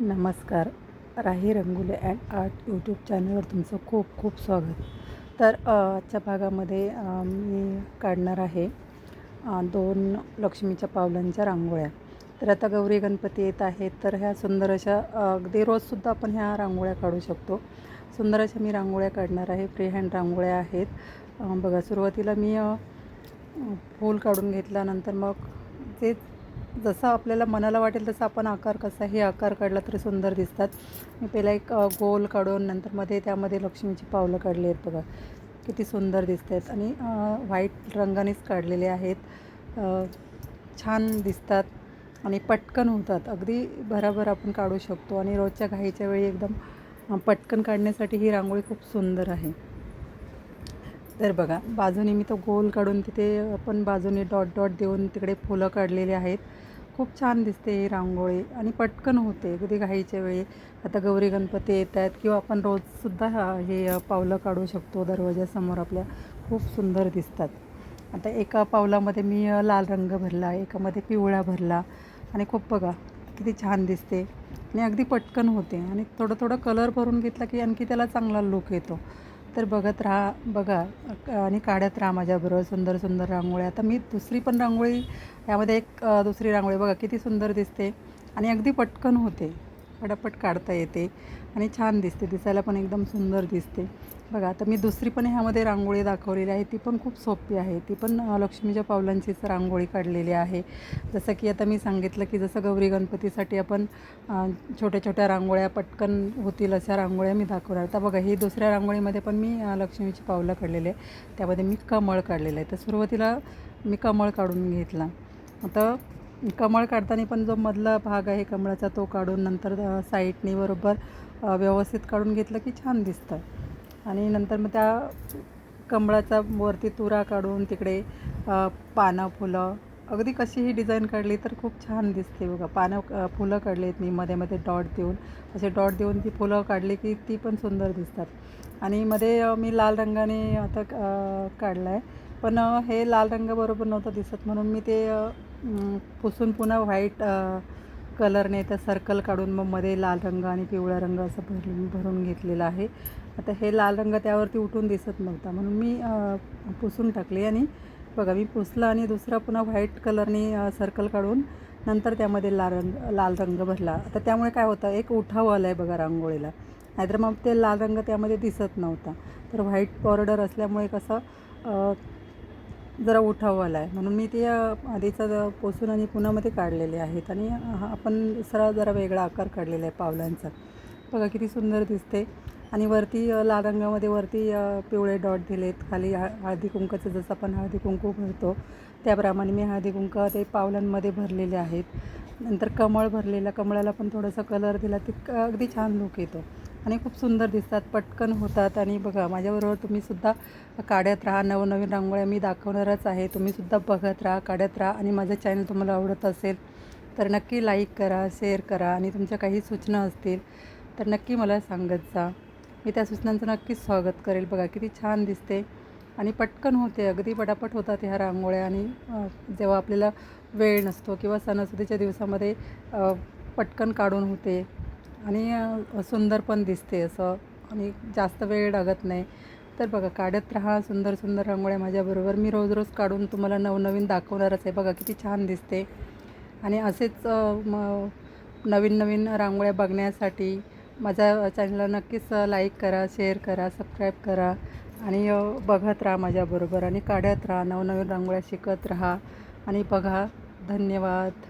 नमस्कार. Rahi Rangoli and art YouTube चॅनलवर तुमचं खूप खूप स्वागत. तर आजच्या भागामध्ये मी काढणार आहे दोन लक्ष्मीच्या पावलांच्या रांगोळ्या. तर आता गौरी गणपती येत आहेत तर ह्या सुंदर अशा अगदी रोजसुद्धा आपण ह्या रांगोळ्या काढू शकतो. सुंदर अशा मी रांगोळ्या काढणार आहे फ्री हँड रांगोळ्या आहेत. बघा सुरुवातीला मी फूल काढून घेतल्यानंतर मग जे जसं आपल्याला मनाला वाटेल तसं आपण आकार कसा हे आकार काढला तरी सुंदर दिसतात. मी पहिला एक गोल काढून नंतर मध्ये त्यामध्ये लक्ष्मीची पावलं काढली आहेत बघा. किती सुंदर दिसत आहेत आणि व्हाईट रंगानेच काढलेले आहेत. छान दिसतात आणि पटकन होतात. अगदी भराभर आपण काढू शकतो आणि रोजच्या घाईच्या वेळी एकदम पटकन काढण्यासाठी ही रांगोळी खूप सुंदर आहे. तर बघा बाजूने मी तो गोल काढून तिथे आपण बाजूने डॉट डॉट देऊन तिकडे फुलं काढलेली आहेत. खूप छान दिसते ही रांगोळी आणि पटकन होते कधी घाईच्या वेळी. आता गौरी गणपती येत आहेत किंवा आपण रोजसुद्धा हे पावलं काढू शकतो दरवाजासमोर आपल्या. खूप सुंदर दिसतात. आता एका पावलामध्ये मी लाल रंग भरला एकामध्ये पिवळा भरला आणि खूप बघा किती छान दिसते. आणि अगदी पटकन होते आणि थोडं थोडं कलर भरून घेतला की आणखी त्याला चांगला लुक येतो. तर बघत राहा बघा आणि काढत राहा माझ्याबरोबर सुंदर सुंदर रांगोळी आता मी दुसरी पण रांगोळी यामध्ये एक दुसरी रांगोळी बघा किती सुंदर दिसते. आणि अगदी पटकन होते. पटापट काढता येते आणि छान दिसते. दिसायला पण एकदम सुंदर दिसते. बघा आता मी दुसरी पण ह्यामध्ये रांगोळी दाखवलेली आहे. ती पण खूप सोपी आहे. ती पण लक्ष्मीच्या पावलांचीच रांगोळी काढलेली आहे. जसं की आता मी सांगितलं की जसं गौरी गणपतीसाठी आपण छोट्या छोट्या रांगोळ्या पटकन होतील अशा रांगोळ्या मी दाखवणार. आता बघा ही दुसऱ्या रांगोळीमध्ये पण मी लक्ष्मीची पावलं काढलेली आहे. त्यामध्ये मी कमळ काढलेलं आहे. तर सुरुवातीला मी कमळ काढून घेतला. आता कमळ काढताना पण जो मधला भाग आहे कमळाचा तो काढून नंतर साईडने बरोबर व्यवस्थित काढून घेतलं की छान दिसतं. आणि नंतर मग त्या कमळाचा वरती तुरा काढून तिकडे पानं फुलं अगदी कशीही डिझाईन काढली तर खूप छान दिसते बघा. पानं फुलं काढली आहेत मी मध्ये मध्ये डॉट देऊन. असे डॉट देऊन ती फुलं काढली की ती पण सुंदर दिसतात. आणि मध्ये मी लाल रंगाने आता काढला काढलं आहे पण हे लाल रंगाबरोबर नव्हतं दिसत म्हणून मी ते पुसून पुन्हा व्हाईट कलरने तर सर्कल काढून मग मध्ये लाल रंग आणि पिवळा रंग असं भरून भरून घेतलेलं आहे. आता हे लाल रंग त्यावरती उठून दिसत नव्हता. म्हणून मी पुसून टाकले आणि बघा मी पुसलं आणि दुसरा पुन्हा व्हाईट कलरने सर्कल काढून नंतर त्यामध्ये लाल रंग लाल रंग भरला. आता त्यामुळे काय होतं एक उठाव आला आहे बघा रांगोळीला. नाहीतर मग ते लाल रंग त्यामध्ये दिसत नव्हता. तर व्हाईट बॉर्डर असल्यामुळे कसं जरा उठाव आला आहे म्हणून मी ते आधीचा पोसून आणि पुन्हामध्ये काढलेले आहेत. आणि हा आपण सरळ जरा वेगळा आकार काढलेला आहे पावलांचा. बघा किती सुंदर दिसते. आणि वरती लाल रंगामध्ये वरती पिवळे डॉट दिलेत. खाली हळदी कुंकाचं जसं आपण हळदी कुंकू भरतो त्याप्रमाणे मी हळदी कुंक ते पावलांमध्ये भरलेले आहेत. नंतर कमळ भरलेलं कमळाला पण थोडंसं कलर दिला ते अगदी छान लुक येतो. आणि खूप सुंदर दिसतात पटकन होतात. आणि बघा माझ्याबरोबर तुम्हीसुद्धा काढत राहा. नवनवीन रांगोळ्या मी दाखवणारच आहे. तुम्हीसुद्धा बघत राहा काढत राहा. आणि माझं चॅनल तुम्हाला आवडत असेल तर नक्की लाईक करा शेअर करा. आणि तुमच्या काही सूचना असतील तर नक्की मला सांगत जा. मी त्या सूचनांचं नक्कीच स्वागत करेल. बघा किती छान दिसते. आणि पटकन होते. अगदी पटापट होतात ह्या रांगोळ्या. आणि जेव्हा आपल्याला वेळ नसतो किंवा सणासुदीच्या दिवसामध्ये पटकन काढून होते. आणि सुंदर पण दिसते असं. आणि जास्त वेळ लागत नाही. तर बघा काढत राहा. सुंदर सुंदर रांगोळ्या माझ्याबरोबर. मी रोज रोज काढून तुम्हाला नवनवीन दाखवणारच आहे. बघा किती छान दिसते. आणि असेच म नवीन नवीन रांगोळ्या बघण्यासाठी माझ्या चॅनलला नक्कीच लाईक करा शेअर करा सबस्क्राईब करा. आणि बघत राहा माझ्याबरोबर. आणि काढत राहा. नवनवीन रांगोळ्या शिकत राहा. आणि बघा धन्यवाद.